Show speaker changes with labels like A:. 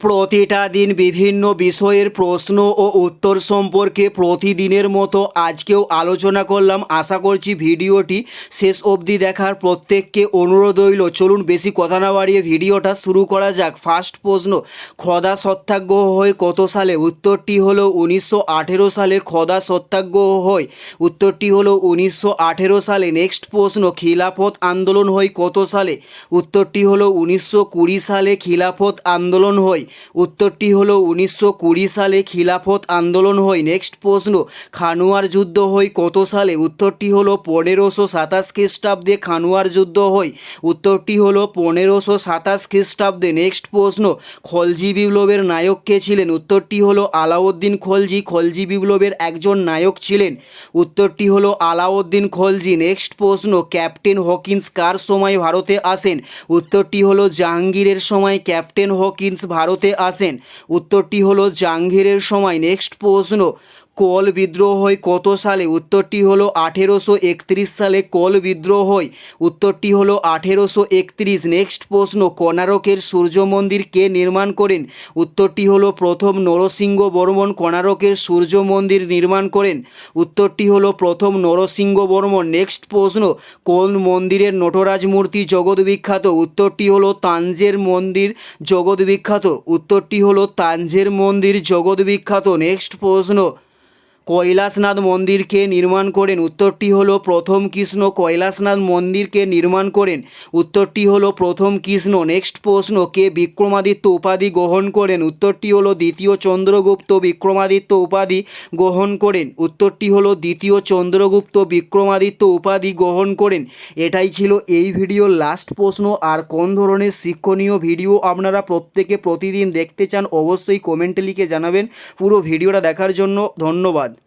A: প্রতিটা দিন বিভিন্ন বিষয়ের প্রশ্ন ও উত্তর সম্পর্কে প্রতিদিনের মতো আজকেও আলোচনা করলাম। আশা করছি ভিডিওটি শেষ অবধি দেখার প্রত্যেককে অনুরোধ রইল। চলুন বেশি কথা না বাড়িয়ে ভিডিওটা শুরু করা যাক। ফার্স্ট প্রশ্ন, খদা সত্যাগ্রহ হয় কত সালে? উত্তরটি হলো উনিশশো আঠেরো সালে খদা সত্যাগ্রহ হয়। উত্তরটি হলো উনিশশো আঠেরো সালে। নেক্সট প্রশ্ন, খিলাফত আন্দোলন হয় কত সালে? উত্তরটি হলো উনিশশো কুড়ি সালে খিলাফত আন্দোলন হয়। উত্তরটি হলো উনিশশো কুড়ি সালে খিলাফত আন্দোলন হয়। নেক্সট প্রশ্ন, খানুয়ার যুদ্ধ হয় কত সালে? উত্তরটি হলো পনেরোশো সাতাশ খ্রিস্টাব্দে খানুয়ার যুদ্ধ হয়। উত্তরটি হলো পনেরোশো সাতাশ খ্রিস্টাব্দে। নেক্সট প্রশ্ন, খলজি বিপ্লবের নায়ক কে ছিলেন? উত্তরটি হলো আলাউদ্দিন খলজি। খলজি বিপ্লবের একজন নায়ক ছিলেন। উত্তরটি হলো আলাউদ্দিন খলজি। নেক্সট প্রশ্ন, ক্যাপ্টেন হকিন্স কার সময় ভারতে আসেন? উত্তরটি হলো জাহাঙ্গীরের সময় ক্যাপ্টেন হকিন্স ভারতে আসেন। উত্তরটি হলো জাহাঙ্গীরের সময়। নেক্সট প্রশ্ন কোল বিদ্রোহ হয় কত সালে? উত্তরটি হলো আঠেরোশো একত্রিশ সালে কল বিদ্রোহ হয়। উত্তরটি হলো আঠেরোশো একত্রিশ। নেক্সট প্রশ্ন কোনারকের সূর্য মন্দির কে নির্মাণ করেন? উত্তরটি হলো প্রথম নরসিংহ বর্মন কোনারকের সূর্য মন্দির নির্মাণ করেন। উত্তরটি হলো প্রথম নরসিংহ বর্মন নেক্সট প্রশ্ন, কোন মন্দিরের নটরাজ মূর্তি জগৎ বিখ্যাত উত্তরটি হলো তাঞ্জের মন্দির জগৎ বিখ্যাত উত্তরটি হলো তাঞ্জের মন্দির জগৎ বিখ্যাত নেক্সট প্রশ্ন কৈলাসনাথ মন্দিরকে নির্মাণ করেন। উত্তরটি হলো প্রথম কৃষ্ণ কৈলাসনাথ মন্দিরকে নির্মাণ করেন। উত্তরটি হলো প্রথম কৃষ্ণ। নেক্সট প্রশ্ন, কে বিক্রমাদিত্য উপাধি গ্রহণ করেন? উত্তরটি হলো দ্বিতীয় চন্দ্রগুপ্ত বিক্রমাদিত্য উপাধি গ্রহণ করেন। উত্তরটি হলো দ্বিতীয় চন্দ্রগুপ্ত বিক্রমাদিত্য উপাধি গ্রহণ করেন। এটাই ছিল এই ভিডিওর লাস্ট প্রশ্ন। আর কোন ধরনের শিক্ষণীয় ভিডিও আপনারা প্রত্যেকে প্রতিদিন দেখতে চান, অবশ্যই কমেন্টে লিখে জানাবেন। পুরো ভিডিওটা দেখার জন্য ধন্যবাদ।